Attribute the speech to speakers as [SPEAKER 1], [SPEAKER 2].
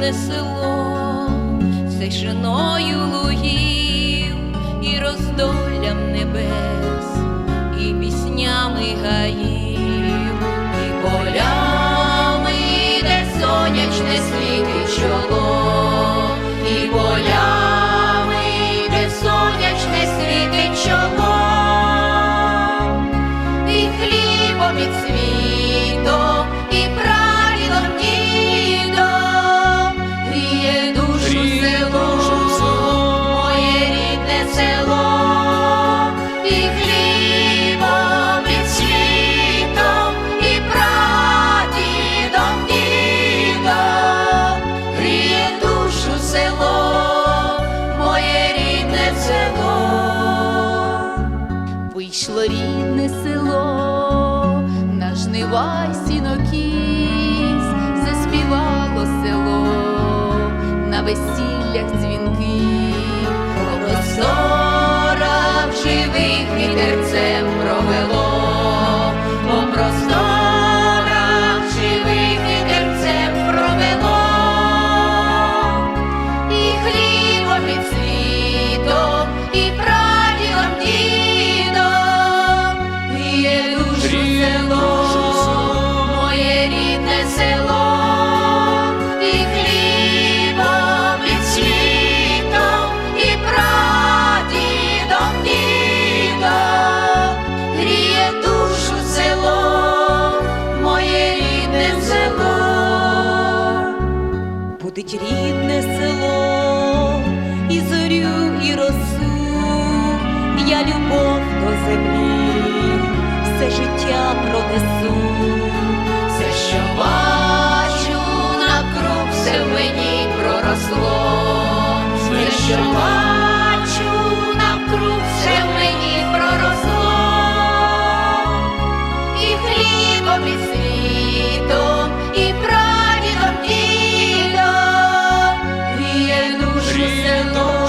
[SPEAKER 1] рідне село, все шиною лугів і роздолям небес, і піснями гаїв, і полями, де сонячне світить чоло, і полями, де сонячне світить чоло, і хлібом і цвітом,
[SPEAKER 2] Вийшло рідне село, на жнива й сінокіс, заспівало село, на весіллях дзвінки,
[SPEAKER 1] По в живих вітерцем провело, що бачу все мені проросло, і хлібом, і світом, і прадідом дідом, гріє душу. село.